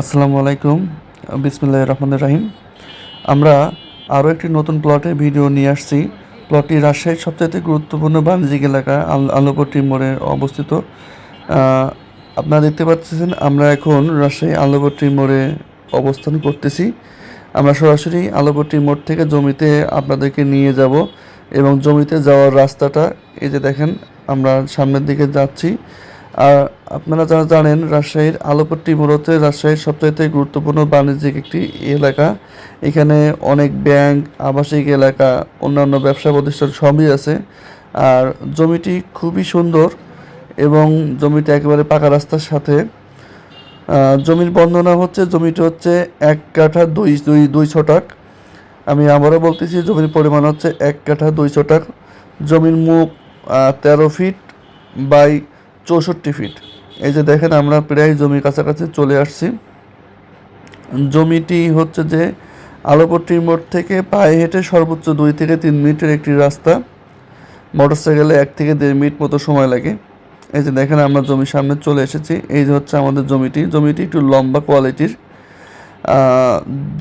আসসালামু আলাইকুম। বিসমুল্লাহ রহমান রাহিম। আমরা আরও একটি নতুন প্লটের ভিডিও নিয়ে আসছি। প্লটটি রাজশাহীর সবচাইতে গুরুত্বপূর্ণ বাণিজ্যিক এলাকা, আল আলোপট্টি মোড়ে অবস্থিত। আপনারা দেখতে পাচ্ছেন, আমরা এখন রাজশাহী আলোপট্টি মোড়ে অবস্থান করতেছি। আমরা সরাসরি আলোপট্টি মোড় থেকে জমিতে আপনাদেরকে নিয়ে যাব এবং জমিতে যাওয়ার রাস্তাটা, এই যে দেখেন, আমরা সামনের দিকে যাচ্ছি। আর আপনারা যারা জানেন, রাজশাহীর আলোপট্টি হচ্ছে রাজশাহীর সবচাইতে গুরুত্বপূর্ণ বাণিজ্যিক একটি এলাকা। এখানে অনেক ব্যাংক, আবাসিক এলাকা, অন্যান্য ব্যবসা প্রতিষ্ঠান সবই আছে। আর জমিটি খুবই সুন্দর এবং জমিটি একেবারে পাকা রাস্তার সাথে। জমির বর্ণনা হচ্ছে, জমিটি হচ্ছে এক কাঠা দুই দুই দুই ছটাক আমি আবারও বলতেছি, জমির পরিমাণ হচ্ছে এক কাঠা দুই ছটাক জমির মুখ তেরো ফিট বাই চৌষট্টি ফিট। এই যে দেখেন, আমরা প্রায় জমির কাছাকাছি চলে আসছি। জমিটি হচ্ছে যে আলোপট্টির মোড় থেকে পায়ে হেঁটে সর্বোচ্চ দুই থেকে তিন মিনিটের একটি রাস্তা। মোটরসাইকেলে এক থেকে দেড় মিনিট মতো সময় লাগে। এই যে দেখেন, আমরা জমির সামনে চলে এসেছি। এই যে হচ্ছে আমাদের জমিটি। জমিটি একটু লম্বা কোয়ালিটির।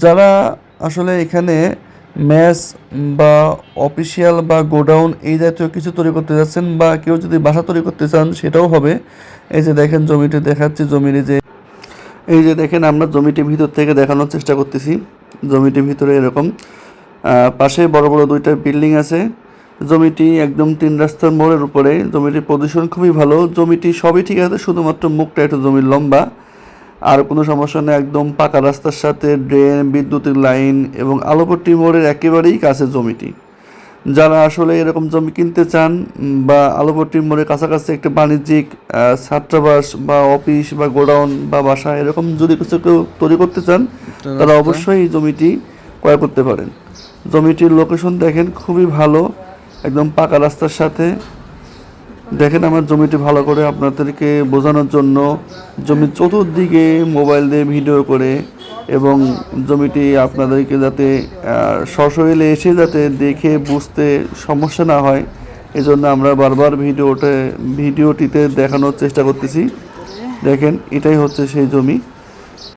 যারা আসলে এখানে ম্যাচ বা অফিসিয়াল বা গোডাউন এই জাতীয় কিছু তৈরি করতে যাচ্ছেন বা কেউ যদি বাসা তৈরি করতে চান, সেটাও হবে। এই যে দেখেন জমিটি দেখাচ্ছি, জমির যে, এই যে দেখেন আমরা জমিটির ভিতর থেকে দেখানোর চেষ্টা করতেছি। জমিটির ভিতরে এরকম পাশে বড় বড় দুইটা বিল্ডিং আছে। জমিটি একদম তিন রাস্তার মোড়ের উপরে। জমিটির পজিশন খুবই ভালো। জমিটি সবই ঠিক আছে, শুধুমাত্র মুখটা একটু জমির লম্বা। আর কোনো সমস্যা নেই একদম পাকা রাস্তার সাথে ড্রেন বিদ্যুতের লাইন এবং আলোপট্টি মোড়ের একেবারেই কাছে জমিটি। যারা আসলে এরকম জমি কিনতে চান বা আলোপট্টি মোড়ের কাছাকাছি একটা বাণিজ্যিক ছাত্রাবাস বা অফিস বা গোডাউন বা বাসা এরকম যদি কিছু কেউ তৈরি করতে চান তারা অবশ্যই এই জমিটি ক্রয় করতে পারেন। জমিটির লোকেশন দেখেন খুবই ভালো একদম পাকা রাস্তার সাথে। দেখেন আমার জমিটি ভালো করে আপনাদেরকে বোঝানোর জন্য জমি চতুর্দিকে মোবাইল দিয়ে ভিডিও করে এবং জমিটি আপনাদেরকে যাতে সশরীরে এসে যাতে দেখে বুঝতে সমস্যা না হয়, এজন্য আমরা বারবার ভিডিওতে ভিডিওটিতে দেখানোর চেষ্টা করতেছি। দেখেন, এটাই হচ্ছে সেই জমি।